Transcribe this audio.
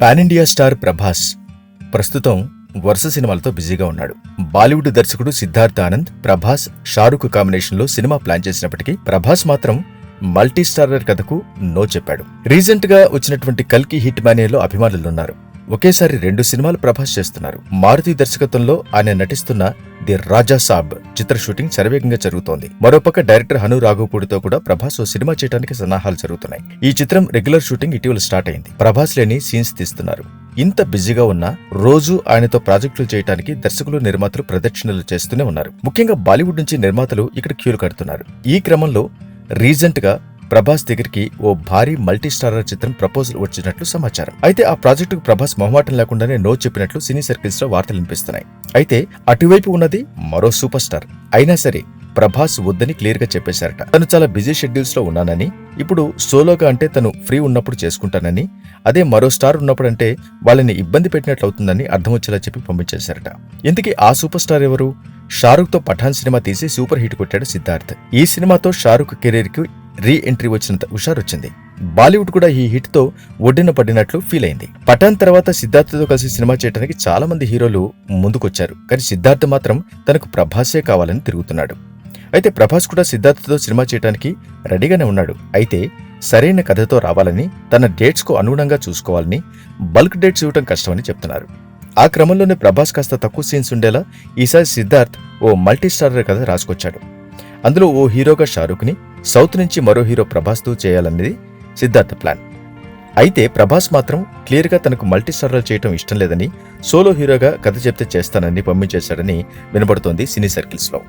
Pan-India star Prabhas ప్రస్తుతం వరుస సినిమాలతో బిజీగా ఉన్నాడు. బాలీవుడ్ దర్శకుడు సిద్ధార్థ్ ఆనంద్ ప్రభాస్ షారుఖ్ కాంబినేషన్లో సినిమా ప్లాన్ చేసినప్పటికీ ప్రభాస్ మాత్రం మల్టీ స్టారర్ కథకు నో చెప్పాడు. రీసెంట్గా వచ్చినటువంటి కల్కి హిట్ మానియాలో అభిమానులున్నారు ఒకేసారి రెండు సినిమాలు ప్రభాస్ చేస్తున్నారు. మారుతి దర్శకత్వంలో ఆయన నటిస్తున్న the Raja Saab Chitra shooting శరవేగంగా జరుగుతోంది. మరోపక్క డైరెక్టర్ హను రాఘోపూడితో కూడా ప్రభాస్ ఓ సినిమా చేయడానికి సన్నాహాలు జరుగుతున్నాయి. ఈ చిత్రం రెగ్యులర్ షూటింగ్ ఇటీవల స్టార్ట్ అయింది. ప్రభాస్ లేని సీన్స్ తీస్తున్నారు. ఇంత బిజీగా ఉన్నా రోజు ఆయనతో ప్రాజెక్టులు చేయడానికి దర్శకులు నిర్మాతలు ప్రదక్షిణలు చేస్తూనే ఉన్నారు. ముఖ్యంగా బాలీవుడ్ నుంచి నిర్మాతలు ఇక్కడ క్యూలు కడుతున్నారు. ఈ క్రమంలో రీసెంట్గా ప్రభాస్ దగ్గరికి ఓ భారీ మల్టీ స్టారర్ చిత్రం ప్రపోజల్ వచ్చినట్లు సమాచారం. అయితే ఆ ప్రాజెక్టుకు ప్రభాస్ మొహమాటం లేకుండానే నో చెప్పినట్లు సినీ సర్కిల్స్లో వార్తలు వినిపిస్తున్నాయి. అయితే అటువైపు ఉన్నది మరో సూపర్ స్టార్ అయినా సరే ప్రభాస్ వద్దని క్లియర్గా చెప్పేశారట. తను చాలా బిజీ షెడ్యూల్స్లో ఉన్నానని ఇప్పుడు సోలోగా అంటే తను ఫ్రీ ఉన్నప్పుడు చేసుకుంటానని అదే మరో స్టార్ ఉన్నప్పుడు అంటే వాళ్ళని ఇబ్బంది పెట్టినట్లు అవుతుందని అర్థం వచ్చేలా చెప్పి పంపించేశారట. ఇంతకీ ఆ సూపర్ స్టార్ ఎవరు? షారుఖ్తో పఠాన్ సినిమా తీసి సూపర్ హిట్ కొట్టాడు సిద్ధార్థ్. ఈ సినిమాతో షారుఖ్ కెరీర్కి రీ ఎంట్రీ వచ్చినంత హుషారొచ్చింది. బాలీవుడ్ కూడా ఈ హిట్తో ఒడ్డున పడినట్లు ఫీల్ అయింది. పఠాన్ తర్వాత సిద్ధార్థతో కలిసి సినిమా చేయడానికి చాలా మంది హీరోలు ముందుకొచ్చారు. కానీ సిద్ధార్థ్ మాత్రం తనకు ప్రభాసే కావాలని తిరుగుతున్నాడు. అయితే ప్రభాస్ కూడా సిద్ధార్థతో సినిమా చేయడానికి రెడీగానే ఉన్నాడు. అయితే సరైన కథతో రావాలని తన డేట్స్కు అనుగుణంగా చూసుకోవాలని బల్క్ డేట్స్ ఇవ్వటం కష్టమని చెప్తున్నారు. ఆ క్రమంలోనే ప్రభాస్ కాస్త తక్కువ సీన్స్ ఉండేలా ఈసారి సిద్ధార్థ్ ఓ మల్టీస్టారర్ కథ రాసుకొచ్చాడు. అందులో ఓ హీరోగా షారుఖ్ని సౌత్ నుంచి మరో హీరో ప్రభాస్తో చేయాలనేది సిద్ధార్థ్ ప్లాన్. అయితే ప్రభాస్ మాత్రం క్లియర్గా తనకు మల్టీ స్టారర్ చేయటం ఇష్టం లేదని సోలో హీరోగా కథ చెప్తే చేస్తానని పంపించేశాడని వినబడుతోంది సినీ సర్కిల్స్లో.